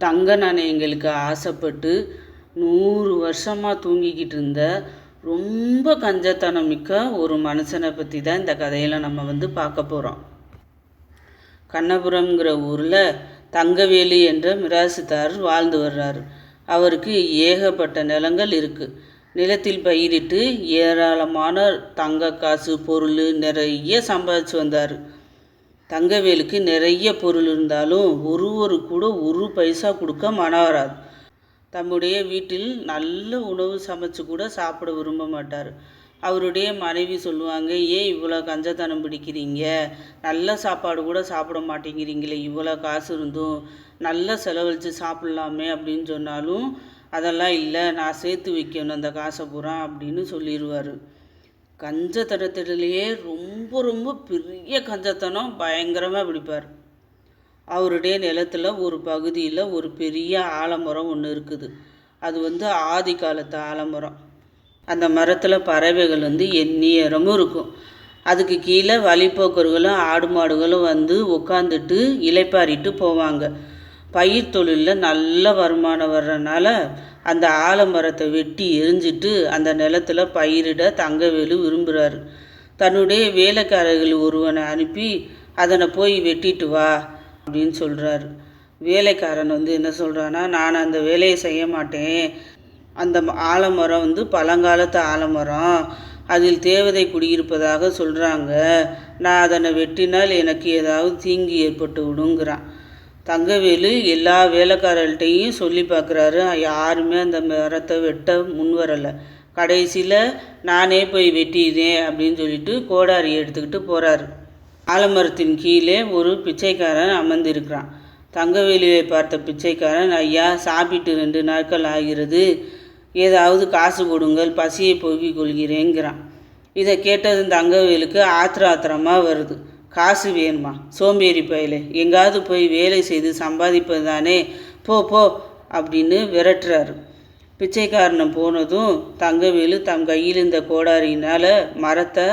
தங்க நாணயங்களுக்கு ஆசைப்பட்டு நூறு வருஷமாக தூங்கிக்கிட்டு இருந்த ரொம்ப கஞ்சத்தனம் மிக்க ஒரு மனுஷனை பற்றி தான் இந்த கதையில் நம்ம வந்து பார்க்க போகிறோம் கண்ணபுரம்ங்கிற ஊரில் தங்கவேலு என்ற மிராசுதாரர் வாழ்ந்து வர்றாரு. அவருக்கு ஏகப்பட்ட நிலங்கள் இருக்குது நிலத்தில் பயிரிட்டு ஏராளமான தங்க காசு பொருள் நிறைய சம்பாதிச்சு வந்தார். தங்கவேலுக்கு நிறைய பொருள் இருந்தாலும் ஒரு ஒரு கூட ஒரு பைசா கொடுக்க மனம் வராது தம்முடைய வீட்டில் நல்ல உணவு சமைச்சு கூட சாப்பிட விரும்ப மாட்டார். அவருடைய மனைவி சொல்லுவாங்க ஏன் இவ்வளோ கஞ்சத்தனம் பிடிக்கிறீங்க. நல்ல சாப்பாடு கூட சாப்பிட மாட்டேங்கிறீங்களே. இவ்வளோ காசு இருந்தும் நல்ல செலவழித்து சாப்பிட்லாமே அப்படின்னு சொன்னாலும் அதெல்லாம் இல்லை நான் சேர்த்து வைக்கணும் அந்த காசை பூரா அப்படின்னு சொல்லிடுவார் கஞ்சத்தனத்திலேயே ரொம்ப ரொம்ப பெரிய கஞ்சத்தனம் பயங்கரமாக பிடிப்பார். அவருடைய நிலத்தில் ஒரு பகுதியில் ஒரு பெரிய ஆலமரம் ஒன்று இருக்குது. அது வந்து ஆதி காலத்து ஆலமரம். அந்த மரத்தில் பறவைகள் வந்து எந்நேரமும் இருக்கும். அதுக்கு கீழே வழிப்போக்கர்களும் ஆடு மாடுகளும் வந்து உட்காந்துட்டு இலைப்பாரிட்டு போவாங்க. பயிர் தொழிலில் நல்ல வருமானம் வர்றதுனால அந்த ஆலமரத்தை வெட்டி எரிஞ்சிட்டு அந்த நிலத்தில் பயிரிட தங்கவேலு விரும்புகிறாரு தன்னுடைய வேலைக்காரர்கள் ஒருவனை அனுப்பி அதனை போய் வெட்டிட்டு வா அப்படின்னு சொல்கிறாரு வேலைக்காரன் வந்து என்ன சொல்கிறான்னா நான் அந்த வேலையை செய்ய மாட்டேன். அந்த ஆலமரம் வந்து பழங்காலத்து ஆலமரம். அதில் தேவதை குடியிருப்பதாக சொல்கிறாங்க நான் அதனை வெட்டினால் எனக்கு ஏதாவது தீங்கு ஏற்பட்டு விடுங்கிறான் தங்கவேலு எல்லா வேலைக்காரர்கள்ட்டையும் சொல்லி பார்க்குறாரு. யாருமே அந்த மரத்தை வெட்ட முன் வரலை. கடைசியில் நானே போய் வெட்டிடுறேன் அப்படின்னு சொல்லிட்டு கோடாரி எடுத்துக்கிட்டு போகிறாரு ஆலமரத்தின் கீழே ஒரு பிச்சைக்காரன் அமர்ந்திருக்கிறான். தங்கவேலியை பார்த்த பிச்சைக்காரன் ஐயா சாப்பிட்டு ரெண்டு நாட்கள் ஆகிறது. ஏதாவது காசு கொடுங்கள் பசியை போக்கிக் கொள்கிறேங்கிறான். இதை கேட்டதும் தங்கவேலுக்கு ஆத்திர ஆத்திரமாக வருது. காசு வேணுமா? சோம்பேறி பயலே. எங்காவது போய் வேலை செய்து சம்பாதிப்பது தானே. போ போ அப்படின்னு விரட்டுறாரு. பிச்சைக்காரனை போனதும் தங்கவேலு தம் கையில் இருந்த கோடாரியினால் மரத்தை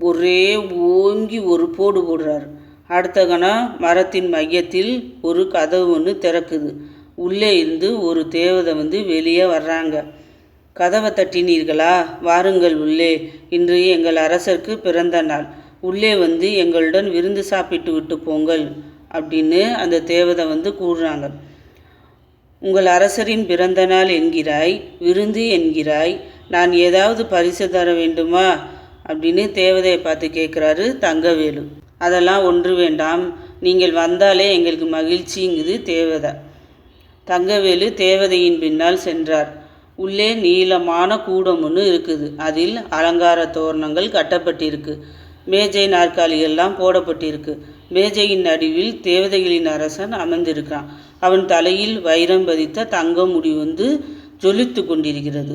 ஒரே ஓங்கி ஒரு போடு போடுறாரு. அடுத்த கணம் மரத்தின் மையத்தில் ஒரு கதவு ஒன்று திறக்குது. உள்ளே இருந்து ஒரு தேவதை வந்து வெளியே வர்றாங்க. கதவை தட்டினீர்களா? வாருங்கள் உள்ளே. இன்று எங்கள் அரசருக்கு பிறந்த நாள். உள்ளே வந்து எங்களுடன் விருந்து சாப்பிட்டு விட்டு போங்கள் அப்படின்னு அந்த தேவதை வந்து கூறுறாங்க. உங்கள் அரசரின் பிறந்த நாள் என்கிறாய் விருந்து என்கிறாய் நான் ஏதாவது பரிசு தர வேண்டுமா? அப்படின்னு தேவதையை பார்த்து கேட்குறாரு தங்கவேலு. அதெல்லாம் ஒன்று வேண்டாம் நீங்கள் வந்தாலே எங்களுக்கு மகிழ்ச்சிங்குது தேவதை. தங்கவேலு தேவதையின் பின்னால் சென்றார். உள்ளே நீளமான கூடம் ஒன்று இருக்குது. அதில் அலங்கார தோரணங்கள் கட்டப்பட்டிருக்கு. மேஜை நாற்காலிகள்லாம் போடப்பட்டிருக்கு. மேஜையின் நடுவில் தேவதைகளின் அரசன் அமர்ந்திருக்கிறான். அவன் தலையில் வைரம் பதித்த தங்க முடி வந்து ஜொலித்து கொண்டிருக்கிறது.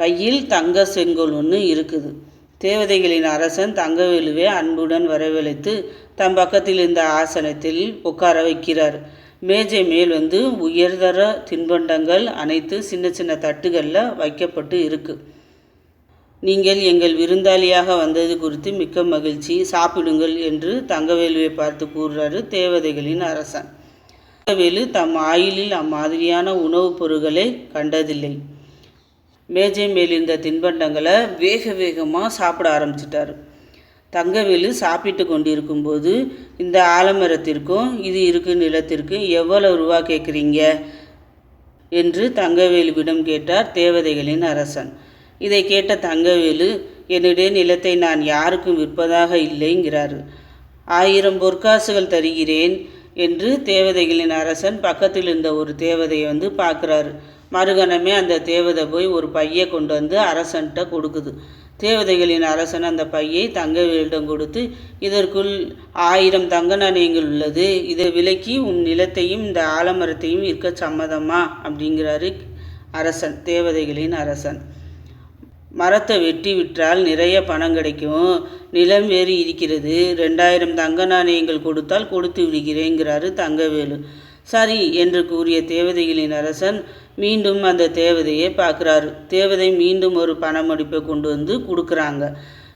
கையில் தங்க செங்கோல் ஒன்று இருக்குது. தேவதைகளின் அரசன் தங்கவேலுவை அன்புடன் வரவழைத்து தம் பக்கத்தில் இருந்த ஆசனத்தில் உட்கார வைக்கிறார். மேஜை மேல் வந்து உயர்தர தின்பண்டங்கள் அனைத்து சின்ன சின்ன தட்டுகளில் வைக்கப்பட்டு இருக்குது நீங்கள் எங்கள் விருந்தாளியாக வந்தது குறித்து மிக்க மகிழ்ச்சி. சாப்பிடுங்கள் என்று தங்கவேலுவை பார்த்து கூறுறாரு தேவதைகளின் அரசன். தங்கவேலு தம் ஆயுளில் அம்மாதிரியான உணவுப் பொருட்களை கண்டதில்லை. மேஜை மேலிருந்த தின்பண்டங்களை வேக வேகமாக சாப்பிட ஆரம்பிச்சிட்டாரு. தங்கவேலு சாப்பிட்டு கொண்டிருக்கும்போது இந்த ஆலமரத்திற்கும் இது இருக்கு நிலத்திற்கும் எவ்வளவு ரூபா கேட்குறீங்க? என்று தங்கவேலுவிடம் கேட்டார் தேவதைகளின் அரசன். இதை கேட்ட தங்கவேலு என்னுடைய நிலத்தை நான் யாருக்கும் விற்பதாக இல்லைங்கிறாரு. ஆயிரம் பொற்காசுகள் தருகிறேன் என்று தேவதைகளின் அரசன் பக்கத்தில் இருந்த ஒரு தேவதையை வந்து பார்க்குறாரு. மறுகணமே அந்த தேவதை போய் ஒரு பையை கொண்டு வந்து அரசன்கிட்ட கொடுக்குது. தேவதைகளின் அரசன் அந்த பையை தங்கவேலிடம் கொடுத்து இதற்குள் ஆயிரம் தங்க நாணயங்கள் உள்ளது. இதை விலக்கி உன் நிலத்தையும் இந்த ஆலமரத்தையும் இருக்க சம்மதமா? அப்படிங்கிறாரு அரசன் தேவதைகளின் அரசன். மரத்தை வெட்டி விற்றால் நிறைய பணம் கிடைக்கும். நிலம் வேறு இருக்கிறது. ரெண்டாயிரம் தங்க நாணயங்கள் கொடுத்தால் கொடுத்து விடுகிறேங்கிறாரு தங்கவேலு. சரி என்று கூறிய தேவதைகளின் அரசன் மீண்டும் அந்த தேவதையை பார்க்குறாரு. தேவதை மீண்டும் ஒரு பணமடிப்பை கொண்டு வந்து கொடுக்குறாங்க.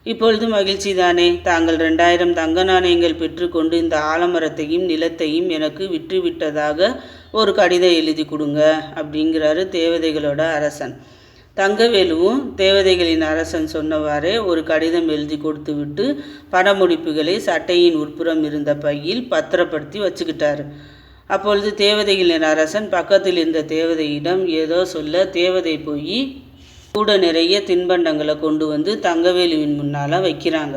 இப்பொழுது மகிழ்ச்சி தானே? தாங்கள் ரெண்டாயிரம் தங்க நாணயங்கள் பெற்றுக்கொண்டு இந்த ஆலமரத்தையும் நிலத்தையும் எனக்கு விற்று விட்டதாக ஒரு கடிதம் எழுதி கொடுங்க அப்படிங்கிறாரு தேவதைகளோட அரசன். தங்கவேலுவும் தேவதைகளின் அரசன் சொன்னவாறே ஒரு கடிதம் எழுதி கொடுத்துவிட்டு படமுடிப்புகளை சட்டையின் உட்புறம் இருந்த பையில் பத்திரப்படுத்தி வச்சுக்கிட்டார். அப்பொழுது தேவதைகளின் அரசன் பக்கத்தில் இருந்த தேவதையிடம் ஏதோ சொல்ல தேவதை போய் கூட நிறைய தின்பண்டங்களை கொண்டு வந்து தங்கவேலுவின் முன்னால் வைக்கிறாங்க.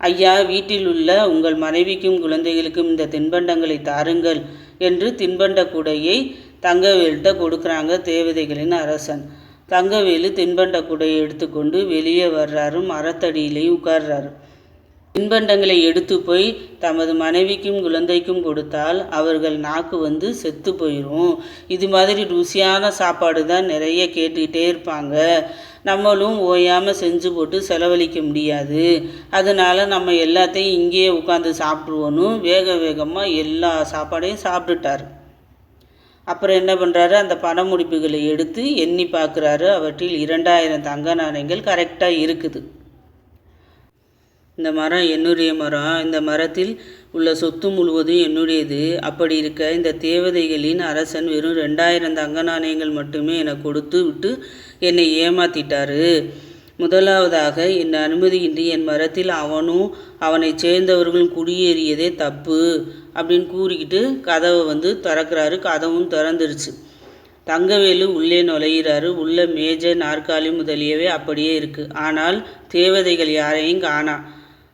ஐயா வீட்டில் உள்ள உங்கள் மனைவிக்கும் குழந்தைகளுக்கும் இந்த தின்பண்டங்களை தாருங்கள் என்று தின்பண்ட கூடையை தங்கவேல்கிட்ட கொடுக்குறாங்க தேவதைகளின் அரசன். தங்கவேலு தின்பண்ட குடையை எடுத்துக்கொண்டு வெளியே வர்றாரு மரத்தடியிலே உட்கார்றாரு. தின்பண்டங்களை எடுத்து போய் தமது மனைவிக்கும் குழந்தைக்கும் கொடுத்தால் அவர்கள் நாக்கு வந்து செத்து போயிடும் இது மாதிரி ருசியான சாப்பாடு தான் நிறைய கேட்டுக்கிட்டே இருப்பாங்க. நம்மளும் ஓயாமல் செஞ்சு போட்டு செலவழிக்க முடியாது. அதனால் நம்ம எல்லாத்தையும் இங்கேயே உட்காந்து சாப்பிடுவோன்னு வேக வேகமாக எல்லா சாப்பாடையும் சாப்பிட்டுட்டார். அப்புறம் என்ன பண்ணுறாரு அந்த பணமுடிப்புகளை எடுத்து எண்ணி பார்க்குறாரு. அவற்றில் இரண்டாயிரம் தங்க நாணயங்கள் கரெக்டாக இருக்குது. இந்த மரம் என்னுடைய மரம். இந்த மரத்தில் உள்ள சொத்து முழுவதும் என்னுடையது. அப்படி இருக்க இந்த தேவதைகளின் அரசன் வெறும் ரெண்டாயிரம் தங்க நாணயங்கள் மட்டுமே எனக்கு கொடுத்து விட்டு என்னை ஏமாத்திட்டாரு. முதலாவதாக என் அனுமதியின்றி என் மரத்தில் அவனும் அவனை சேர்ந்தவர்களும் குடியேறியதே தப்பு அப்படின்னு கூறிக்கிட்டு கதவை வந்து திறக்கிறாரு. கதவும் திறந்துருச்சு. தங்கவேலு உள்ளே நுழையிறாரு. உள்ள மேஜை நாற்காலி முதலியவை அப்படியே இருக்குது ஆனால் தேவதைகள் யாரையும் காணா.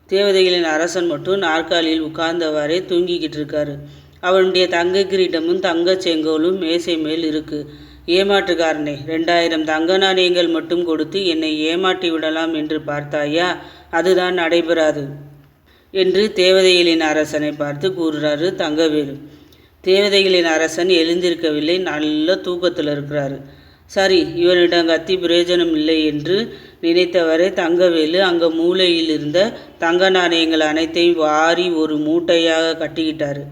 தேவதைகளின் அரசன் மட்டும் நாற்காலியில் உட்கார்ந்தவாறே தூங்கிக்கிட்டு இருக்காரு. அவனுடைய தங்க கிரீடமும் தங்க செங்கோலும் மேசை மேல் இருக்குது ஏமாற்றுக்காரனே ரெண்டாயிரம் தங்க நாணயங்கள் மட்டும் கொடுத்து என்னை ஏமாற்றி விடலாம் என்று பார்த்தாயா? அதுதான் நடைபெறாது என்று தேவதைகளின் அரசனை பார்த்து கூறுறாரு தங்கவேலு. தேவதைகளின் அரசன் எழுந்திருக்கவில்லை நல்ல தூக்கத்தில் இருக்கிறாரு. சரி இவனிடம் கத்தி பிரயோஜனம் இல்லை என்று நினைத்தவரை தங்கவேலு அங்கே மூலையில் இருந்த தங்க நாணயங்கள் அனைத்தையும் வாரி ஒரு மூட்டையாக கட்டிக்கிட்டாரு.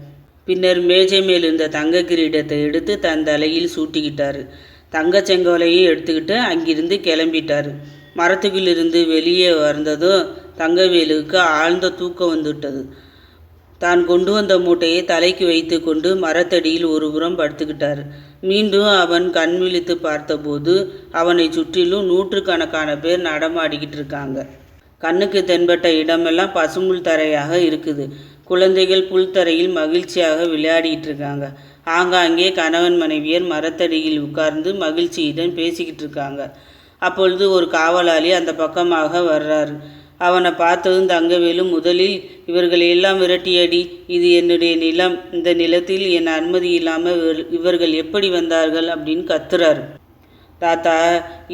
பின்னர் மேஜை மேல் இருந்த தங்க கிரீடத்தை எடுத்து தன் தலையில் சூட்டிக்கிட்டார். தங்க செங்கோலையும் எடுத்துக்கிட்டு அங்கிருந்து கிளம்பிட்டார். மரத்துக்குள்ளிருந்து வெளியே வந்ததும் தங்கவேலுக்கு ஆழ்ந்த தூக்கம் வந்துவிட்டது. தான் கொண்டு வந்த மூட்டையை தலைக்கு வைத்து கொண்டு மரத்தடியில் ஒருபுறம் படுத்துக்கிட்டார். மீண்டும் அவன் கண் விழித்து பார்த்தபோது அவனை சுற்றிலும் நூற்றுக்கணக்கான பேர் நடமாடிக்கிட்டு இருக்காங்க. கண்ணுக்கு தென்பட்ட இடமெல்லாம் பசுமுள் தரையாக இருக்குது. குழந்தைகள் புல்தரையில் மகிழ்ச்சியாக விளையாடிட்டு இருக்காங்க ஆங்காங்கே கணவன் மனைவியர் மரத்தடியில் உட்கார்ந்து மகிழ்ச்சியுடன் பேசிக்கிட்டு இருக்காங்க அப்பொழுது ஒரு காவலாளி அந்த பக்கமாக வர்றாரு. அவனை பார்த்ததும் தங்கவேலு முதலில் இவர்களை எல்லாம் விரட்டியடி. இது என்னுடைய நிலம். இந்த நிலத்தில் என் அனுமதி இல்லாமல் இவர்கள் எப்படி வந்தார்கள்? அப்படின்னு கத்துறாரு. தாத்தா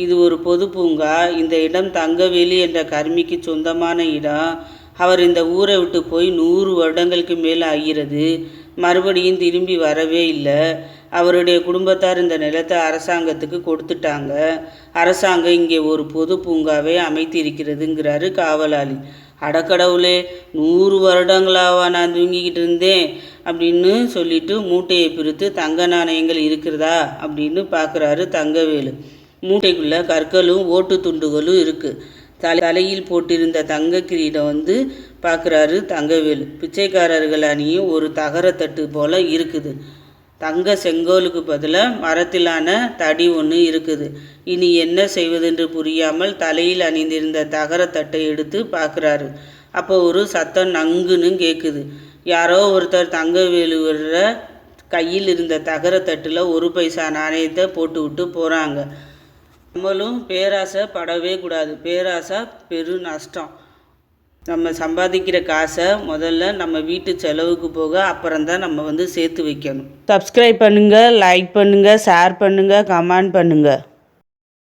இது ஒரு பொது பூங்கா. இந்த இடம் தங்கவேலி என்ற கர்மிக்கு சொந்தமான இடம். அவர் இந்த ஊரை விட்டு போய் நூறு வருடங்களுக்கு மேல் ஆகிறது. மறுபடியும் திரும்பி வரவே இல்லை. அவருடைய குடும்பத்தார் இந்த நிலத்தை அரசாங்கத்துக்கு கொடுத்துட்டாங்க. அரசாங்கம் இங்கே ஒரு பொது பூங்காவை அமைத்திருக்கிறதுங்கிறாரு காவலாளி. அடக்கடவுளே நூறு வருடங்களாவா நான் தூங்கிக்கிட்டு இருந்தேன். அப்படின்னு சொல்லிட்டு மூட்டையை பிரித்து தங்க நாணயங்கள் இருக்கிறதா? அப்படின்னு பார்க்குறாரு தங்கவேலு. மூட்டைக்குள்ளே கற்களும் ஓட்டு துண்டுகளும் இருக்குது தலை தலையில் போட்டிருந்த தங்க கிரீடம் வந்து பார்க்குறாரு தங்கவேலு. பிச்சைக்காரர்கள் அணியும் ஒரு தகரத்தட்டு போல் இருக்குது. தங்க செங்கோலுக்கு பதிலாக மரத்திலான தடி ஒன்று இருக்குது. இனி என்ன செய்வதென்று புரியாமல் தலையில் அணிந்திருந்த தகரத்தட்டை எடுத்து பார்க்குறாரு. அப்போ ஒரு சத்தம் நங்குன்னு கேட்குது யாரோ ஒருத்தர் தங்க வேலுவர கையில் இருந்த தகர தட்டில் ஒரு பைசா நாணயத்தை போட்டு விட்டு போகிறாங்க நம்மளும் பேராசை படவே கூடாது. பேராசை பெரு நஷ்டம். நம்ம சம்பாதிக்கிற காசை முதல்ல நம்ம வீட்டு செலவுக்கு போக அப்புறம் தான் நம்ம வந்து சேர்த்து வைக்கணும். சப்ஸ்கிரைப் பண்ணுங்கள் லைக் பண்ணுங்கள் ஷேர் பண்ணுங்கள் கமெண்ட் பண்ணுங்கள்